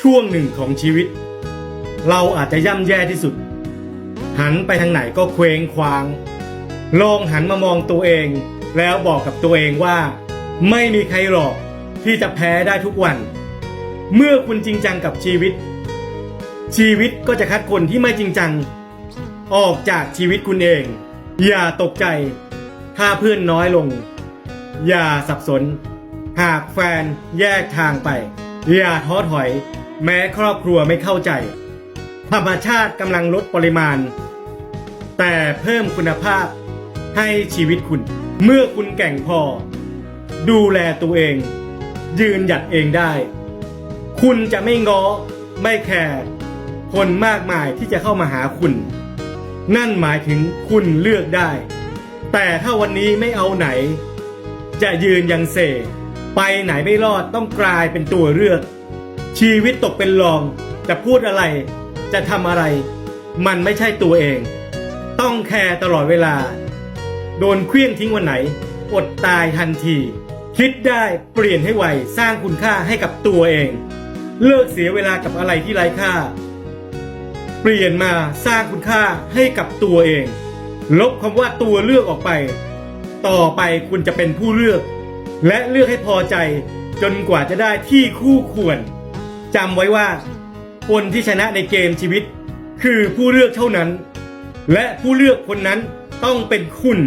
ช่วงหนึ่งของชีวิต เราอาจจะย่ำแย่ที่สุด หันไปทางไหนก็เคว้งคว้าง ลองหันมามองตัวเอง แล้วบอกกับตัวเองว่า ไม่มีใครหรอกที่จะแพ้ได้ทุกวัน เมื่อคุณจริงจังกับชีวิต ชีวิตก็จะคัดคนที่ไม่จริงจัง ออกจากชีวิตคุณเอง อย่าตกใจ ถ้าเพื่อนน้อยลง อย่าสับสน หากแฟนแยกทางไป อย่าท้อถอย แม้ครอบครัวไม่เข้าใจ ธรรมชาติกำลังลดปริมาณ แต่เพิ่มคุณภาพให้ชีวิตคุณ เมื่อคุณแก่งพอ ดูแลตัวเอง ยืนหยัดเองได้ คุณจะไม่ง้อ ไม่แคร์คนมากมายที่จะเข้ามาหาคุณ นั่นหมายถึงคุณเลือกได้ แต่ถ้าวันนี้ไม่เอาไหน จะยืนยังเซไปไหนไม่รอดต้องกลายเป็นตัวเลือก ชีวิตตกเป็นรอง จะพูดอะไร จะทำอะไร มันไม่ใช่ตัวเอง ต้องแคร์ตลอดเวลา โดนเคลี้ยงทิ้งวันไหน อดตายทันที คิดได้เปลี่ยนให้ไว สร้างคุณค่าให้กับตัวเอง เลิกเสียเวลากับอะไรที่ไร้ค่า เปลี่ยนมาสร้างคุณค่าให้กับตัวเอง ลบคำว่าตัวเลือกออกไป ต่อไปคุณจะเป็นผู้เลือก และเลือกให้พอใจจนกว่าจะได้ที่คู่ควร จำไว้ว่า คนที่ชนะในเกมชีวิต คือผู้เลือกเท่านั้น และผู้เลือกคนนั้นต้องเป็นคุณ